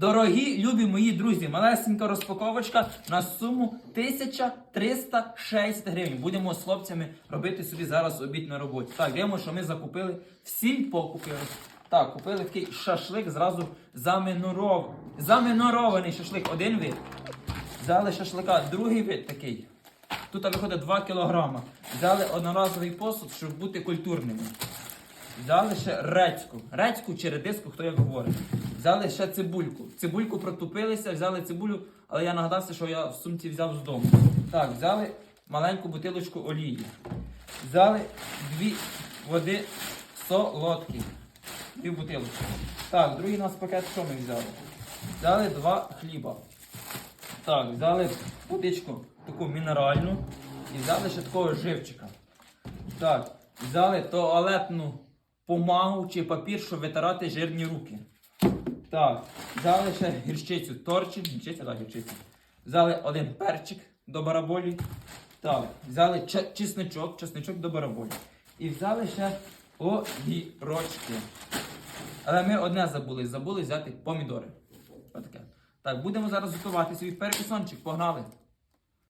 Дорогі, любі мої друзі, малесенька розпаковочка на суму 1360 гривень. Будемо з хлопцями робити собі зараз обід на роботі. Так, дивимо, що ми закупили всі покупки. Так, купили такий шашлик зразу замінуров... замінорований шашлик. Один вид. Взяли шашлика, другий вид такий. Тут виходить 2 кілограма. Взяли одноразовий посуд, щоб бути культурними. Взяли ще рецьку. Рецьку чи редиску, хто як говорить. Взяли ще цибульку. Цибульку протупилися, взяли цибулю, але я нагадався, що я в сумці взяв з дому. Так, взяли маленьку бутилочку олії. Взяли дві води солодкі. Дві бутилочки. Так, другий у нас пакет, що ми взяли? Взяли два хліба. Так, взяли водичку таку мінеральну і взяли ще такого живчика. Так, взяли туалетну помагу чи папір, щоб витирати жирні руки. Так, взяли ще гірчицю торчик, гірчиця, так, гірчиця. Взяли один перчик до бараболі. Так, взяли че- чесничок, чесничок до бараболі. І взяли ще огірочки. Але ми одне забули, забули взяти помідори. Отаке. Так, будемо зараз готувати свій перекусончик, погнали.